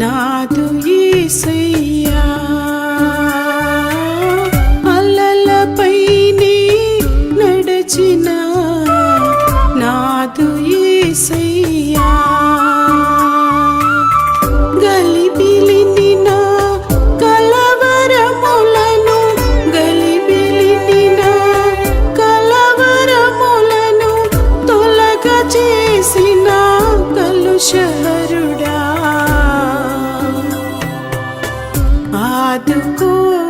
నాదు ఈ సయ్యా You go.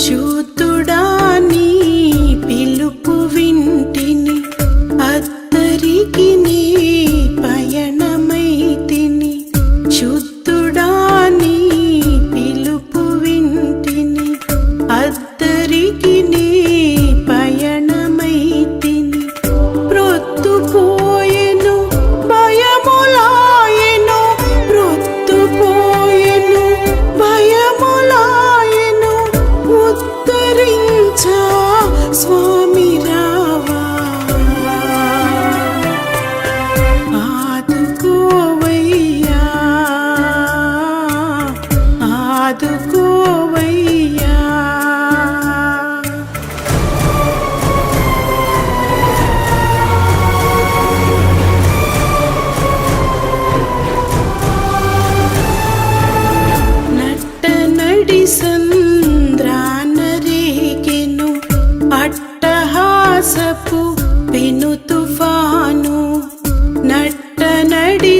అచ్యుతుడా నీ పిలుపు వింటిని. అత్తరికి నీ పయనమై తిని శుద్ధుడా ನುಡಿ ಸಂದ್ರಾನರೇಗೆನು ಅಟ್ಟಹಾಸಪು ಬೆನು ತುಫಾನು ನಟ್ಟ ನಡಿ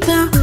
down